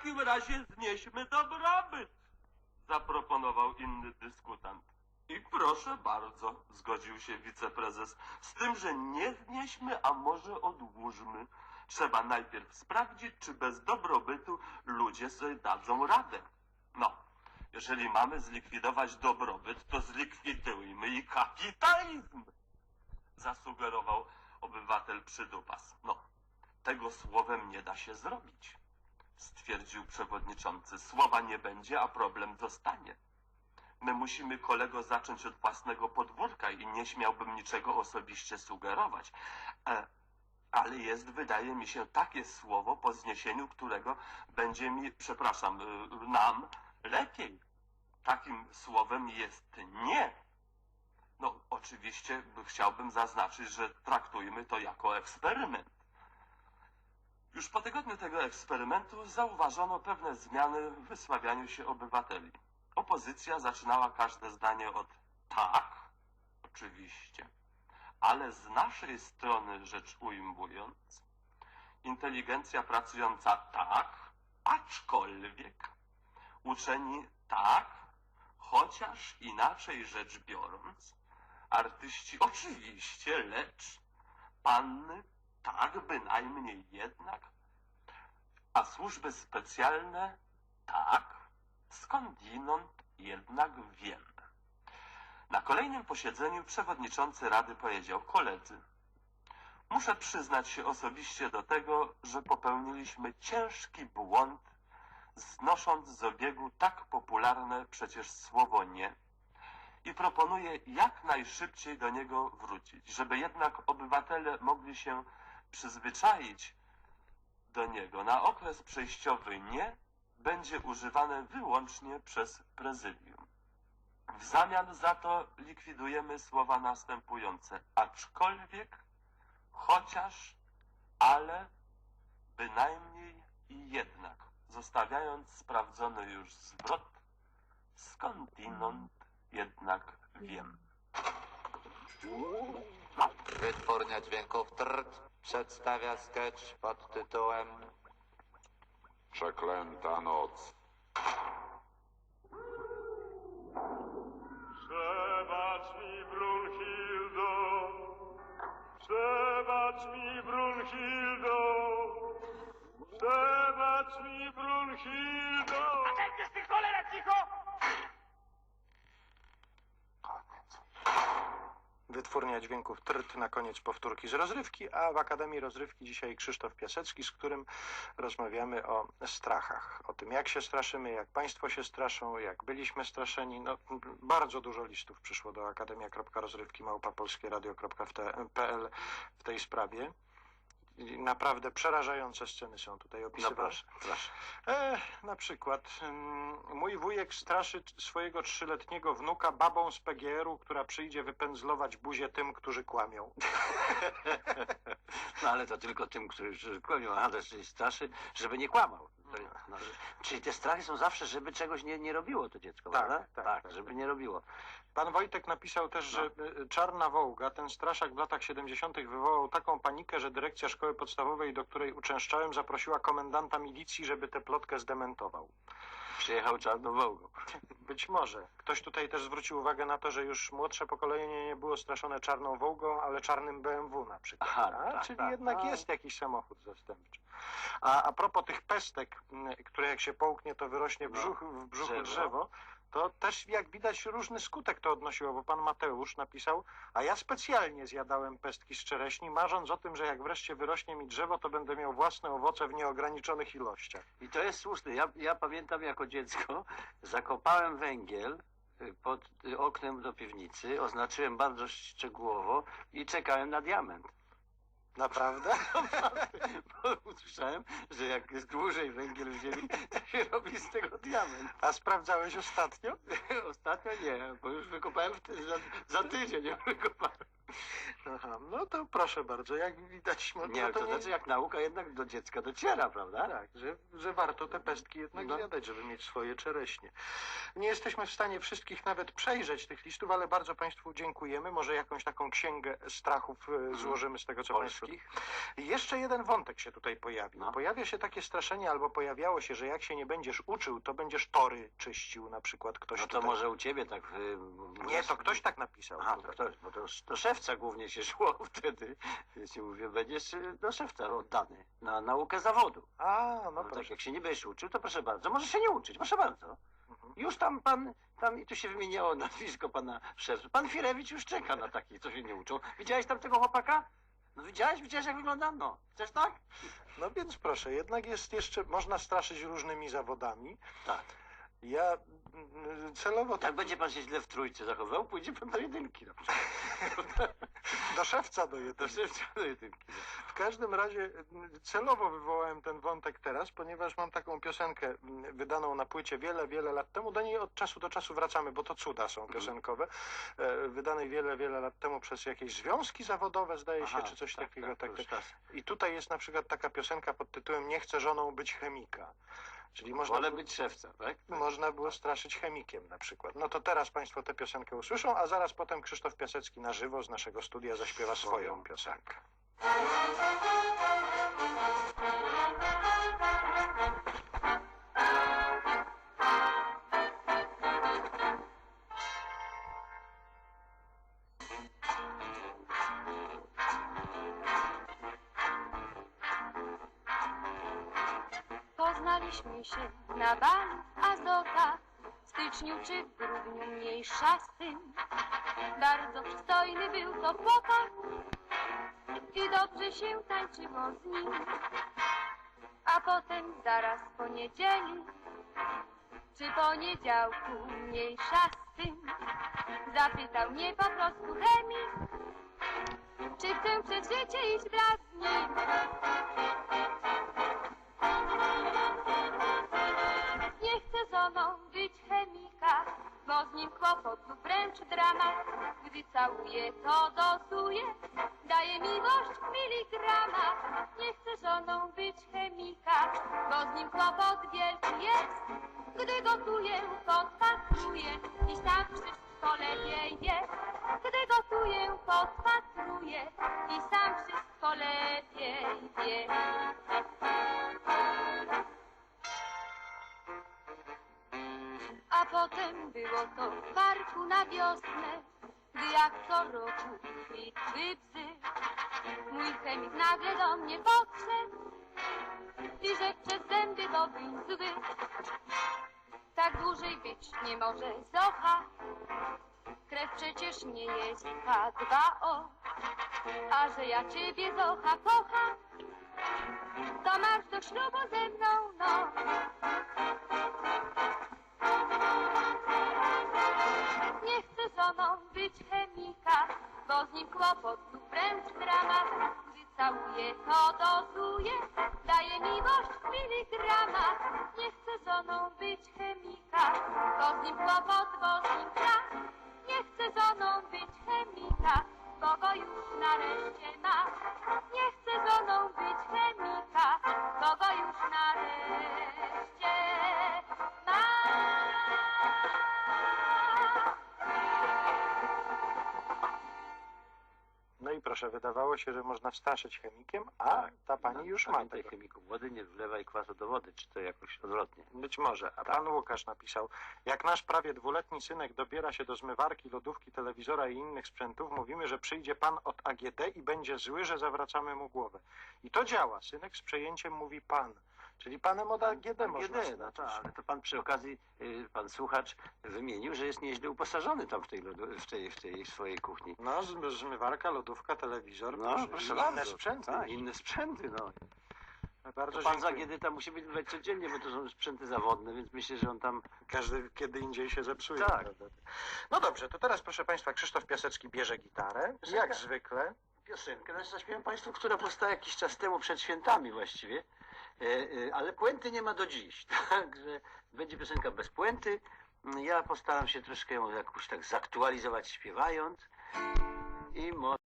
takim razie znieśmy dobrobyt, zaproponował inny dyskutant. I proszę bardzo, zgodził się wiceprezes, z tym, że nie znieśmy, a może odłóżmy. Trzeba najpierw sprawdzić, czy bez dobrobytu ludzie sobie dadzą radę. No, jeżeli mamy zlikwidować dobrobyt, to zlikwidujmy i kapitalizm, zasugerował obywatel przydupas. No, tego słowem nie da się zrobić, stwierdził przewodniczący. Słowa nie będzie, a problem zostanie. My musimy kolego zacząć od własnego podwórka i nie śmiałbym niczego osobiście sugerować. E, ale jest, wydaje mi się, takie słowo, po zniesieniu którego będzie mi, przepraszam, y, nam lepiej. Takim słowem jest nie. No, oczywiście chciałbym zaznaczyć, że traktujmy to jako eksperyment. Już po tygodniu tego eksperymentu zauważono pewne zmiany w wysławianiu się obywateli. Opozycja zaczynała każde zdanie od tak, oczywiście, ale z naszej strony rzecz ujmując, inteligencja pracująca tak, aczkolwiek, uczeni tak, chociaż inaczej rzecz biorąc, artyści oczywiście, lecz panny tak, bynajmniej jednak, a służby specjalne? Tak, skądinąd jednak wiemy. Na kolejnym posiedzeniu przewodniczący Rady powiedział, koledzy, muszę przyznać się osobiście do tego, że popełniliśmy ciężki błąd, znosząc z obiegu tak popularne przecież słowo nie i proponuję jak najszybciej do niego wrócić, żeby jednak obywatele mogli się przyzwyczaić do niego. Na okres przejściowy nie będzie używane wyłącznie przez prezydium. W zamian za to likwidujemy słowa następujące aczkolwiek, chociaż, ale, bynajmniej i jednak, zostawiając sprawdzony już zwrot, skądinąd jednak wiem. Wytwórnia dźwięków TRT przedstawia sketch pod tytułem Przeklęta noc. Wytwórnia dźwięków TRT na koniec powtórki z rozrywki, a w Akademii Rozrywki dzisiaj Krzysztof Piasecki, z którym rozmawiamy o strachach. O tym, jak się straszymy, jak Państwo się straszą, jak byliśmy straszeni. No, bardzo dużo listów przyszło do akademia.rozrywki małpapolskieradio.pl w tej sprawie. I Naprawdę przerażające sceny są tutaj No opisywane. proszę, proszę. E, na przykład mm, mój wujek straszy swojego trzyletniego wnuka babą z PGR-u, która przyjdzie wypędzlować buzię tym, którzy kłamią. No ale to tylko tym, którzy kłamią, a też się straszy, żeby nie kłamał. No, czyli te strachy są zawsze, żeby czegoś nie, nie robiło to dziecko, Tak, prawda? tak, tak, tak, żeby tak. nie robiło. Pan Wojtek napisał też, że e, Czarna Wołga, ten straszak w latach 70. wywołał taką panikę, że dyrekcja szkoły podstawowej, do której uczęszczałem, zaprosiła komendanta milicji, żeby tę plotkę zdementował. Przyjechał czarną wołgą. Być może. Ktoś tutaj też zwrócił uwagę na to, że już młodsze pokolenie nie było straszone czarną Wołgą, ale czarnym BMW na przykład. Aha, A, tak, czyli tak. jednak A. jest jakiś samochód zastępczy. A, a propos tych pestek, które jak się połknie, to wyrośnie w, No, brzuch, w brzuchu drzewo. drzewo, to też jak widać różny skutek to odnosiło, bo pan Mateusz napisał, a ja specjalnie zjadałem pestki z czereśni, marząc o tym, że jak wreszcie wyrośnie mi drzewo, to będę miał własne owoce w nieograniczonych ilościach. I to jest słuszne. Ja, ja pamiętam jako dziecko, zakopałem węgiel y, pod y, oknem do piwnicy, oznaczyłem bardzo szczegółowo i czekałem na diament. Naprawdę? Bo usłyszałem, że jak jest dłużej węgiel w ziemi, to się robi z tego diament. A sprawdzałeś ostatnio? Ostatnio nie, bo już wykopałem ty, za, za tydzień, wykopałem. Aha, no to proszę bardzo, jak widać... No, Nie, to nie- znaczy jak nauka jednak do dziecka dociera, prawda? Tak, że, że warto te pestki jednak No. zjadać, żeby mieć swoje czereśnie. Nie jesteśmy w stanie wszystkich nawet przejrzeć tych listów, ale bardzo Państwu dziękujemy. Może jakąś taką księgę strachów e, złożymy z tego, co Państwo... Polskich. I Jeszcze jeden wątek się tutaj pojawił. No. Pojawia się takie straszenie, albo pojawiało się, że jak się nie będziesz uczył, to będziesz tory czyścił na przykład ktoś No to tutaj. może u ciebie tak... y, Nie, to ktoś tak napisał. Aha, to tutaj. ktoś, bo to, to szewca głównie się szło wtedy. Jeśli mówię, będziesz y, do szewca oddany na naukę zawodu. A, no, No tak, proszę. jak się nie będziesz uczył, to proszę bardzo, może się nie uczyć, proszę bardzo. Mhm. Już tam pan, tam i tu się wymieniało nazwisko pana szewca. Pan Firewicz już czeka na takich, co się nie uczą. Widziałeś tam tego chłopaka? No widziałeś, widziałeś jak wygląda? No. Chcesz tak? No więc proszę, jednak jest jeszcze, można straszyć różnymi zawodami. Tak. Ja mm, celowo tak Jak będzie pan się źle w trójce zachowywał, pójdzie pan do jedynki na przykład. do szewca do Do jednego. szewca do jedynki. W każdym razie mm, celowo wywołałem ten wątek teraz, ponieważ mam taką piosenkę mm, wydaną na płycie wiele, wiele lat temu. Do niej od czasu do czasu wracamy, bo to cuda są Mhm. piosenkowe. E, Wydanej wiele, wiele lat temu przez jakieś związki zawodowe, zdaje się, Aha, czy coś tak, takiego. tak, Tak, czas. I tutaj jest na przykład taka piosenka pod tytułem Nie chcę żoną być chemika. Czyli można, Wolę być szewca, tak? można było straszyć chemikiem na przykład. No to teraz Państwo tę piosenkę usłyszą, a zaraz potem Krzysztof Piasecki na żywo z naszego studia zaśpiewa swoją piosenkę. Poznaliśmy się na balu Azota w styczniu czy w grudniu mniejsza z tym. Bardzo przystojny był to chłopak i dobrze się tańczyło z nim. A potem zaraz po niedzieli czy poniedziałku mniejsza z tym. Zapytał mnie po prostu chemik, czy chcę przez życie iść wraz z nim. Gdy całuję, to dosuje, daje miłość w miligramach. Nie chcę żoną być chemika, bo z nim kłopot wielki jest. Gdy gotuję, podpatruję i sam wszystko lepiej wie. Gdy gotuję, podpatruję i sam wszystko lepiej wie. A potem było to w parku na wiosnę, gdy jak co roku kwitły bzy. Mój chemik nagle do mnie podszedł i że przez zęby dobry zły. Tak dłużej być nie może zocha, krew przecież nie jest H2O. A że ja ciebie zocha kocham, to masz do ślubu ze mną, no. Nie chcę żoną być chemika, bo z nim kłopot lub wręcz dramat. Gdy całuję, to dozuje, daje miłość w miligramach. Nie chcę żoną być chemika, bo z nim kłopot, bo z nim strach. Nie chcę żoną być chemika, bo go już nareszcie ma. Nie chcę żoną być chemika, proszę, wydawało się, że można straszyć chemikiem, a ta pani No, już ma tego. chemiku wody nie wlewaj kwasu do wody, czy to jakoś odwrotnie. Być może. A pan Łukasz napisał, jak nasz prawie dwuletni synek dobiera się do zmywarki, lodówki, telewizora i innych sprzętów, mówimy, że przyjdzie pan od AGD i będzie zły, że zawracamy mu głowę. I to działa. Synek z przejęciem mówi pan. Czyli panem od AGD można AGD, no tak, ale to pan przy okazji, y, pan słuchacz wymienił, że jest nieźle uposażony tam w tej, lodu- w tej, w tej swojej kuchni. No, zmywarka, lodówka, telewizor, No, proszę, proszę i bardzo. inne sprzęty. Tak, inne sprzęty, no. Bardzo Pan za. AGD tam musi być bywać codziennie, bo to są sprzęty zawodne, więc myślę, że on tam... Każdy kiedy indziej się zepsuje. Tak. prawda? No dobrze, to teraz proszę państwa, Krzysztof Piasecki bierze gitarę, Piosenka. jak zwykle. piosenkę, znaczy zaśpiewam Państwu, która powstała jakiś czas temu, przed świętami właściwie, ale puenty nie ma do dziś, także będzie piosenka bez puenty. Ja postaram się troszkę ją jakoś tak zaktualizować śpiewając i może